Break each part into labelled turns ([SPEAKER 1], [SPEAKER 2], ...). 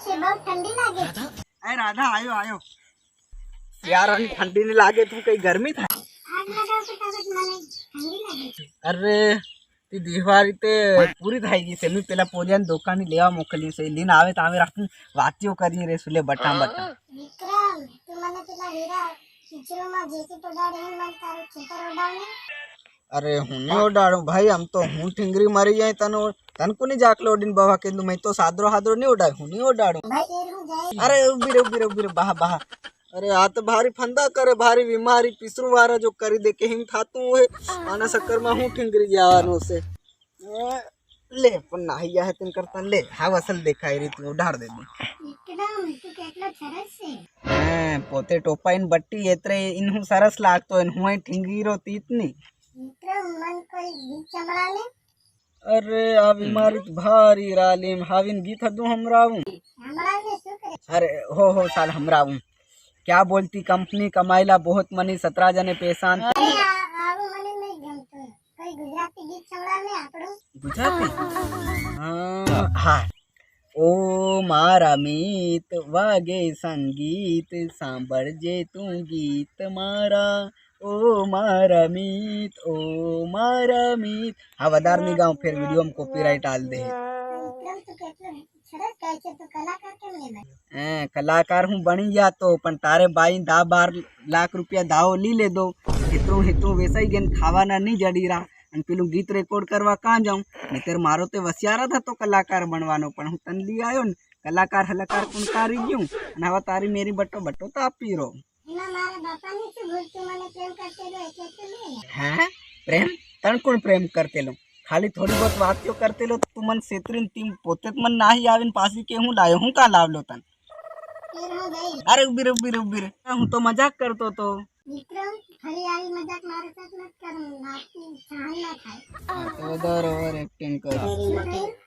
[SPEAKER 1] છે બહુ ઠંડી લાગે છે
[SPEAKER 2] અરે રાધા આયો આયો યાર ઠંડી ની લાગે તું કઈ ગરમી થાય
[SPEAKER 1] આગ લગાવ ફટાફટ મને ઠંડી લાગે છે
[SPEAKER 2] અરે તી દિવાળી તે પૂરી થઈ ગઈ છે મેં પેલા પોરિયાની દુકાને લેવા મોકલી છે લીન આવે તો આવે રાખું વાતીઓ કરી રે સુલે બટા બટા
[SPEAKER 1] વિક્રમ તું મને પેલા હીરા પિક્ચરોમાં જેકેટ ઉડાડે એમ મને તારું ખેતર ઉડાવને
[SPEAKER 2] અરે હું નહીં ઉડાડું ભાઈ આમ તો હું ઠીંગરી મારી જાય તને తనుకుని జాకలోడిన బావా मैं तो సాద్రో హాద్రో नहीं उड़ा हूँ नहीं उड़ाऊ अरे उबिर उबिर उबिर बाहा बाहा। अरे आ तो भारी फंदा करे भारी बीमारी पिसरू वारा जो करी दे के हिंग था तू है आना शक्कर में हूँ ठिंगरी जानो से। ले पन्ना हिया है
[SPEAKER 1] तुम करता ले हा वसल
[SPEAKER 2] देखा रे तू उधार दे दे। पोते टोपा इन बट्टी एतरे इनहू सरस लाग तो इनहू
[SPEAKER 1] ठिंगी रो तीतनी मन कोई
[SPEAKER 2] बीच चमड़ा ले। अरे अब हमारी हम्म। भारी रालिम हाविन
[SPEAKER 1] गीत हदू हमरा
[SPEAKER 2] अरे हो हो साल हमरा क्या बोलती कंपनी कमाईला बहुत मनी सत्रह जने पेशान।
[SPEAKER 1] गुजराती हाँ, हाँ। ओ मारा मीत वागे संगीत सांबर जे तू
[SPEAKER 2] गीत मारा। હા હા ઓ મારા મિત વાગે સંગીત સાંભળજે તું ગીત મારા ઓ મારા મિત ઓ મારા મિત હા વધારે નહીં ગાઉં ફેર વિડીયોમાં કોપીરાઇટ આલ દે
[SPEAKER 1] વિક્રમ તું કેટલો સરસ ગાય છે તું કલાકાર કેમ નહીં બન્યો
[SPEAKER 2] હે કલાકાર હું બની ગયા તો પણ તારે બાઈ દા બાર લાખ રૂપિયા દાવો લી લેદો હિતરું હિતરું વેસાઈ ગયા ને ખાવાના નહીં જડીરા અને પેલું ગીત રેકોર્ડ કરવા કાં જાઉં નહીતર મારો તે વસિયાર જ હતો કલાકાર બનવાનો પણ હું તને લઈ આવ્યો ને કલાકાર હલાકાર કોણ કારી ગયું અને હવે તારી મેરી બટ્ટો બટ્ટો તો આપી રહો
[SPEAKER 1] એમાં મારા બાપાની શું ભૂલ તું મને પ્રેમ કરતી રહ્યો એટલે તું નહીં
[SPEAKER 2] હે પ્રેમ તણ કોણ પ્રેમ કરતેલો ખાલી થોડી બહુત વાતો કરતેલો તું મને છેતરીને તીમ પોતે જ મને નાહી આવીને પાછી કે હું લાવ્યો હું કાં લાવલો તને
[SPEAKER 1] ફેર હું ગઈ
[SPEAKER 2] અરે ઉભી રે ઉભી રે ઉભી રે હું તો મજાક કરતો તો
[SPEAKER 1] વિક્રમ ફરી આવી મજાક મારા સાથે મત કર નાખી સહન ના થાય
[SPEAKER 2] ઓવર ઓવર એક્ટિંગ કરો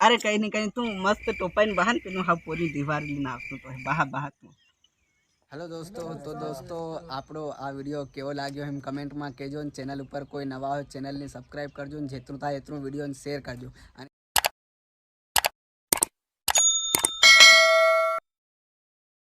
[SPEAKER 2] અરે કઈ નહીં કઈ તું મસ્ત ટોપાઈને બહાર પેલું હા પૂરી દિવાર લઈને આવતો તો બહા બહા તું હેલો દોસ્તો, તો દોસ્તો, આપણો આ વીડિયો કેવો લાગ્યો એમ કમેન્ટમાં કહેજો અને ચેનલ ઉપર કોઈ નવા હોય ચેનલને સબસ્ક્રાઈબ કરજો અને જેટલું થાય એટલું વિડીયોને શેર કરજો. અને